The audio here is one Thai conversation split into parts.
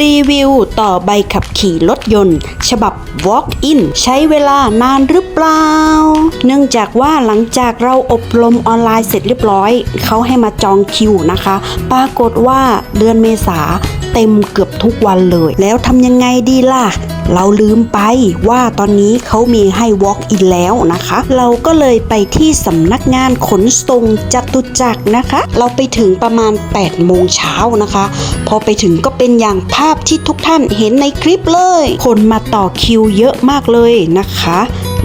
รีวิวต่อใบขับขี่รถยนต์ ฉบับ Walk-in ใช้เวลานานหรือเปล่า เนื่องจากว่าหลังจากเราอบรมออนไลน์เสร็จเรียบร้อย เขาให้มาจองคิวนะคะ ปรากฏว่าเดือนเมษา เต็มเกือบทุกวันเลย แล้วทำยังไงดีล่ะ เราลืมไปว่าตอนนี้เขามีให้ walk in แล้วนะคะ เราก็เลยไปที่สำนักงานขนส่งจตุจักรนะคะ เราไปถึงประมาณ 8 โมงเช้านะคะ พอไปถึงก็เป็นอย่างภาพที่ทุกท่านเห็นในคลิปเลย คนมาต่อคิวเยอะมากเลยนะคะ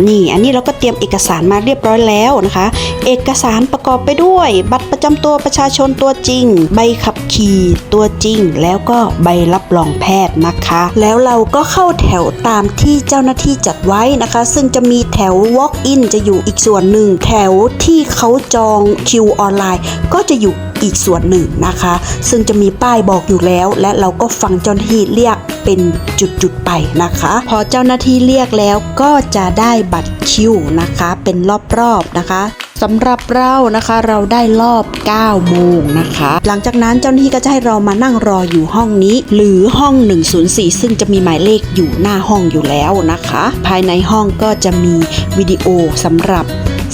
นี่อันนี้เราก็เตรียมเอกสารมาเรียบร้อยแล้วนะคะ เอกสารประกอบไปด้วย บัตรประจำตัวประชาชนตัวจริง ใบขับขี่ตัวจริง แล้วก็ใบรับรองแพทย์นะคะ แล้วเราก็เข้าแถวตามที่เจ้าหน้าที่จัดไว้นะคะ ซึ่งจะมีแถว walk in จะอยู่อีกส่วนหนึ่ง แถวที่เขาจองคิวออนไลน์ ก็จะอยู่ อีกส่วนหนึ่งนะคะ ซึ่งจะมีป้ายบอกอยู่แล้ว และเราก็ฟังเจ้าหน้าที่เรียกเป็นจุดๆไปนะคะ พอเจ้าหน้าที่เรียกแล้วก็จะได้บัตรคิวนะคะ เป็นรอบๆนะคะสำหรับเรานะคะเราได้รอบ 9 โมงนะคะ หลังจากนั้นเจ้าหน้าที่ก็จะให้เรามานั่งรออยู่ห้องนี้ หรือห้อง 104 ซึ่งจะมีหมายเลขอยู่หน้าห้องอยู่แล้วนะคะ ภายในห้องก็จะมีวิดีโอสำหรับ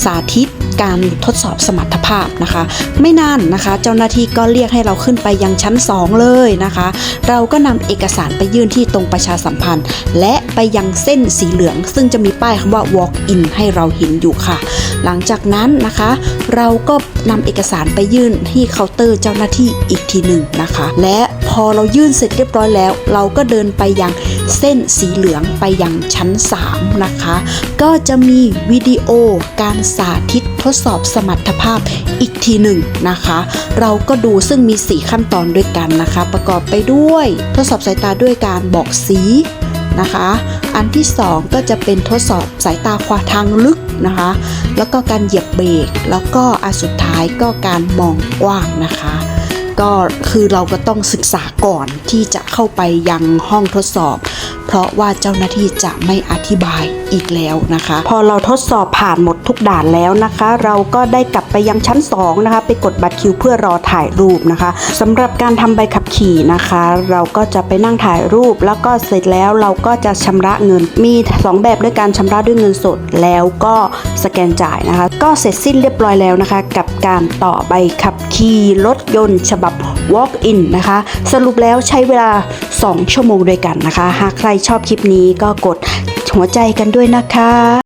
สาธิต การทดสอบสมรรถภาพนะคะ ไม่นานนะคะ เจ้าหน้าที่ก็เรียกให้เราขึ้นไปยังชั้น 2 เลยนะคะ เราก็นำเอกสารไปยื่นที่ตรงประชาสัมพันธ์ และไปยังเส้นสีเหลือง ซึ่งจะมีป้ายคำว่า walk in ให้เราเห็นอยู่ค่ะ หลังจากนั้นนะคะ เราก็นำเอกสารไปยื่นที่เคาน์เตอร์เจ้าหน้าที่อีกทีหนึ่งนะคะ และ อเรายื่นเสร็จเรียบร้อยแล้ว เราก็เดินไปยังเส้นสีเหลืองไปยังชั้น 3 นะคะ ก็จะมีวิดีโอการสาธิตทดสอบสมรรถภาพอีกทีหนึ่งนะคะ เราก็ดูซึ่งมี 4 ขั้นตอนด้วยกันนะคะ ประกอบไปด้วยทดสอบสายตาด้วยการบอกสีนะคะ อันที่ 2 ก็จะเป็นทดสอบสายตาขวาทางลึกนะคะ แล้วก็การเหยียบเบรก แล้วก็อันสุดท้ายก็การมองกว้างนะคะ ก็คือเราก็ต้องศึกษาก่อนที่จะเข้าไปยังห้องทดสอบ เพราะว่าเจ้าหน้าที่จะไม่อธิบายอีกแล้วนะคะ พอเราทดสอบผ่านหมดทุกด่านแล้วนะคะ เราก็ได้กลับไปยังชั้น 2 นะคะ ไปกดบัตรคิวเพื่อรอถ่ายรูปนะคะสำหรับการทำใบขับขี่นะคะ เราก็จะไปนั่งถ่ายรูป แล้วก็เสร็จแล้วเราก็จะชำระเงินมี 2 แบบด้วยการชำระด้วยเงินสดแล้วก็สแกนจ่ายนะคะ ก็เสร็จสิ้นเรียบร้อยแล้วนะคะ กับการต่อใบขับขี่รถยนต์ฉบับ walk in นะคะ สรุปแล้วใช้เวลา 2 ชั่วโมงด้วยกันนะคะ หากใครชอบคลิปนี้ก็กดหัวใจกันด้วยนะคะ